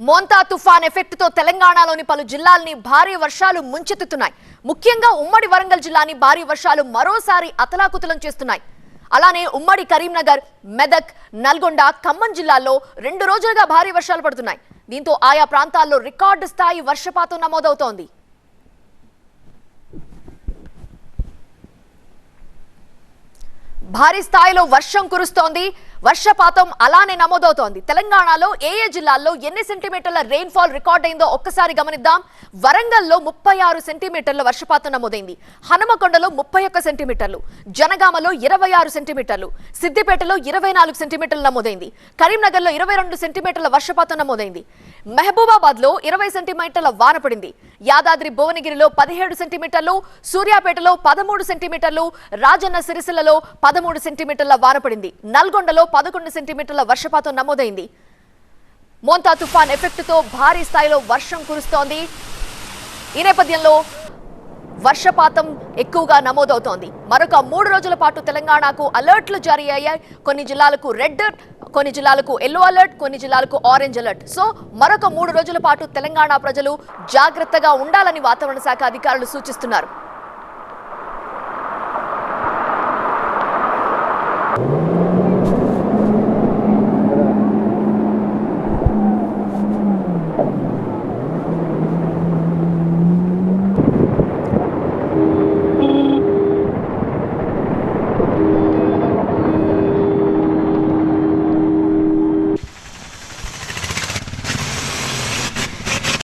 మోంతా తుఫాన్ ఎఫెక్ట్తో తెలంగాణలోని పలు జిల్లాల్ని భారీ వర్షాలు ముంచెత్తుతున్నాయి. ముఖ్యంగా ఉమ్మడి వరంగల్ జిల్లాని భారీ వర్షాలు మరోసారి అతలాకుతలం చేస్తున్నాయి. అలానే ఉమ్మడి కరీంనగర్ మెదక్ నల్గొండ ఖమ్మం జిల్లాల్లో రెండు రోజులుగా భారీ వర్షాలు పడుతున్నాయి. దీంతో ఆయా ప్రాంతాల్లో రికార్డు స్థాయి వర్షపాతం నమోదవుతోంది. భారీ స్థాయిలో వర్షం కురుస్తోంది. వర్షపాతం అలానే నమోదవుతోంది. తెలంగాణలో ఏ ఏ జిల్లాల్లో ఎన్ని సెంటీమీటర్ల రెయిన్ఫాల్ రికార్డ్ అయిందో ఒక్కసారి గమనిద్దాం. వరంగల్లో ముప్పై ఆరు సెంటీమీటర్ల వర్షపాతం నమోదైంది. హనుమకొండలో ముప్పై ఒక్క సెంటీమీటర్లు జనగామలో ఇరవై ఆరు సెంటీమీటర్లు సిద్దిపేటలో ఇరవై నాలుగు సెంటీమీటర్లు నమోదైంది. కరీంనగర్లో ఇరవై రెండు సెంటీమీటర్ల వర్షపాతం నమోదైంది. మహబూబాబాద్లో ఇరవై సెంటీమీటర్ల వాన పడింది. యాదాద్రి భువనగిరిలో పదిహేడు సెంటీమీటర్లు సూర్యాపేటలో పదమూడు సెంటీమీటర్లు రాజన్న సిరిసిల్లలో పదమూడు సెంటీమీటర్ల వాన పడింది. నల్గొండలో పదకొండు సెంటీమీటర్ల వర్షపాతం నమోదైంది. మోంతా తుఫాన్ ఎఫెక్ట్తో భారీ స్థాయిలో వర్షం కురుస్తోంది. ఈ నేపథ్యంలో వర్షపాతం ఎక్కువగా నమోదవుతోంది. మరొక మూడు రోజుల పాటు తెలంగాణకు అలర్ట్లు జారీ అయ్యాయి. కొన్ని జిల్లాలకు రెడ్ కొన్ని జిల్లాలకు ఎల్లో అలర్ట్ కొన్ని జిల్లాలకు ఆరెంజ్ అలర్ట్. సో మరొక మూడు రోజుల పాటు తెలంగాణ ప్రజలు జాగ్రత్తగా ఉండాలని వాతావరణ శాఖ అధికారులు సూచిస్తున్నారు.